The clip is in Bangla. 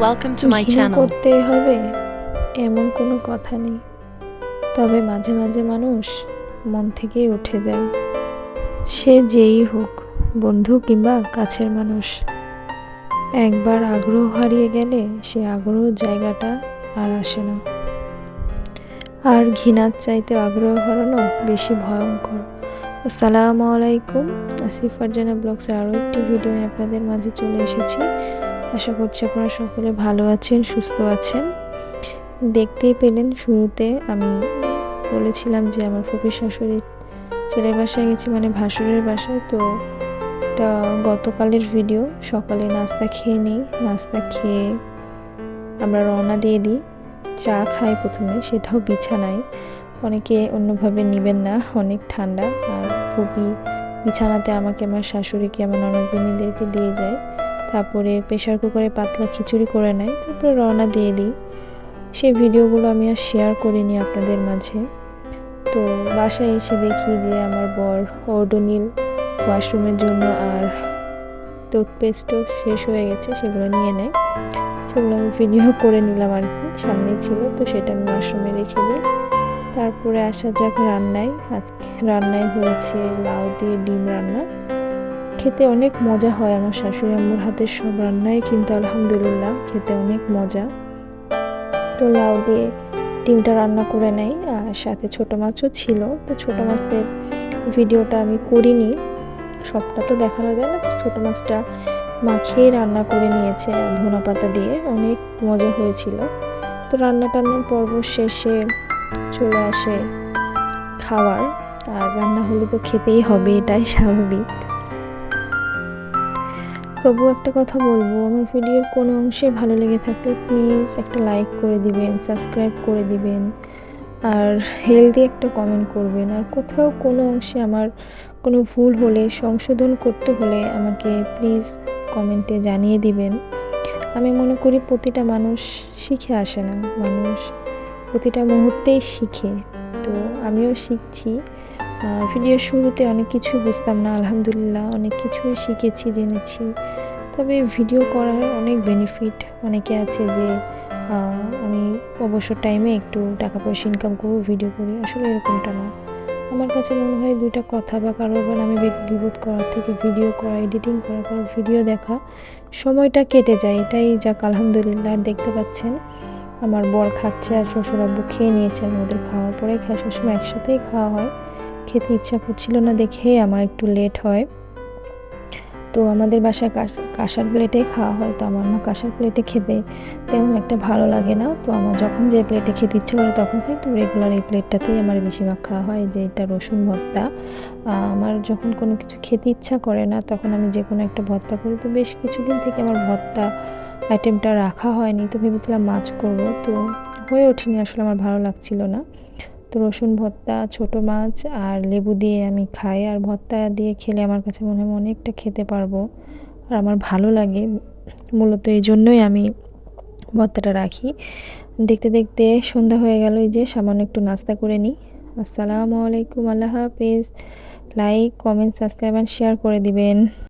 To my ঘৃণা channel. করতেই হবে এমন কোনো কথা নেই। তবে মাঝে মাঝে মানুষ মন থেকেই উঠে যায়। সে যেই হোক বন্ধু কিংবা কাছের মানুষ। একবার আগ্রহ হারিয়ে গেলে সে আগ্রহ জায়গাটা আর আসে না। আর ঘৃণার চাইতে আগ্রহ হারানো বেশি ভয়ঙ্কর। আসসালামু আলাইকুম আসিফ ফারজানা ব্লগসের আরও একটি ভিডিও নিয়ে আপনাদের মাঝে চলে এসেছি। আশা করছি আপনারা সকলে ভালো আছেন, সুস্থ আছেন। দেখতেই পেলেন শুরুতে আমি বলেছিলাম যে আমার ফুপির শাশুড়ির ছেলের বাসায় গেছি মানে ভাসুরের বাসায়। তো গতকালের ভিডিও সকালে নাস্তা খেয়ে নিই। নাস্তা খেয়ে আমরা রওনা দিয়ে দিই। চা খাই প্রথমে, সেটাও বিছানায়। অনেকে অন্যভাবে নেবেন না, অনেক ঠান্ডা। আর ফুপি বিছানাতে আমাকে, আমার শাশুড়িকে, আমার ননদিনীদেরকে দিয়ে যায়। তারপরে প্রেশার কুকারে পাতলা খিচুড়ি করে নেয়, তারপরে রওনা দিয়ে দিই। সেই ভিডিওগুলো আমি আর শেয়ার করিনি আপনাদের মাঝে। তো বাসায় এসে দেখি যে আমার বর ওডোনিল ওয়াশরুমের জন্য আর টুথপেস্টও শেষ হয়ে গেছে, সেগুলো নিয়ে নেয়। সেগুলো আমি ভিডিও করে নিলাম আর কি সামনে ছিল, তো সেটা আমি ওয়াশরুমে রেখে দিই। তারপরে আসা যাক রান্নায়। আজকে রান্নায় হয়েছে লাউ দিয়ে ডিম রান্না। খেতে অনেক মজা হয় আমার শাশুড়ি আম্মুর হাতের সব রান্নাই কিন্তু আলহামদুলিল্লাহ খেতে অনেক মজা। তো লাউ দিয়ে ডিমটা রান্না করে নেই আর সাথে ছোটো মাছও ছিল। তো ছোটো মাছের ভিডিওটা আমি করিনি, সবটা তো দেখানো যায় না। ছোটো মাছটা মাখিয়ে রান্না করে নিয়েছে ধনা পাতা দিয়ে, অনেক মজা হয়েছিল। তো রান্না টান্নার পর্ব শেষে চলে আসে খাওয়ার, আর রান্না হলে তো খেতেই হবে, এটাই স্বাভাবিক। তবু একটা কথা বলব, আমার ভিডিওর কোনো অংশে ভালো লেগে থাকলে প্লিজ একটা লাইক করে দিবেন সাবস্ক্রাইব করে দিবেন, আর হেলদি একটা কমেন্ট করবেন। আর কোথাও কোনো অংশে আমার কোনো ভুল হলে, সংশোধন করতে হলে আমাকে প্লিজ কমেন্টে জানিয়ে দিবেন। আমি মনে করি প্রতিটা মানুষ শিখে আসে না, মানুষ প্রতিটা মুহূর্তেই শিখে। তো আমিও শিখছি। ভিডিওর শুরুতে অনেক কিছু বুঝতাম না, আলহামদুলিল্লাহ অনেক কিছুই শিখেছি, জেনেছি। তবে ভিডিও করার অনেক বেনিফিট অনেকে আছে যে আমি অবসর টাইমে একটু টাকা পয়সা ইনকাম করব ভিডিও করি। আসলে এরকমটা না। আমার কাছে মনে হয় দুইটা কথা বা কারোর আমি বিবোধ করার থেকে ভিডিও করা এডিটিং করা কারও ভিডিও দেখা, সময়টা কেটে যায়। এটাই যাক, আলহামদুলিল্লাহ দেখতে পাচ্ছেন, আমার বর খাচ্ছে আর শ্বশুর আব্বু খেয়ে নিয়েছে, আমি ওদের খাওয়ার পরে সবসময় একসাথেই খাওয়া হয়। খেতে ইচ্ছা করছিল না দেখে আমার একটু লেট হয়। তো আমাদের বাসায় কাঁসার প্লেটে খাওয়া হয়। তো আমার না কাঁসার প্লেটে খেতে তেমন একটা ভালো লাগে না। তো আমার যখন যে প্লেটে খেতে ইচ্ছে করে তখন খাই। তো রেগুলার এই প্লেটটাতেই আমার বেশিরভাগ খাওয়া হয় যে এটা রসুন ভর্তা। আমার যখন কোনো কিছু খেতে ইচ্ছা করে না তখন আমি যে কোনো একটা ভর্তা করি। তো বেশ কিছুদিন থেকে আমার ভর্তা আইটেমটা রাখা হয়নি। তো ভেবেছিলাম মাছ করব। তো হয়ে ওঠেনি, আসলে আমার ভালো লাগছিল না। তো রসুন ভর্তা, ছোট মাছ আর লেবু দিয়ে আমি খাই। আর ভর্তা দিয়ে খেলে আমার কাছে মনে হয় অনেকটা খেতে পারব। আর আমার ভালো লাগে। মূলত এই জন্যই আমি ভর্তাটা রাখি। দেখতে দেখতে সন্ধ্যা হয়ে গেল, এই যে সামান্য একটু নাস্তা করে নিই। আসসালামু আলাইকুম, আল্লাহ হাফিজ। Like comment subscribe and share করে দিবেন।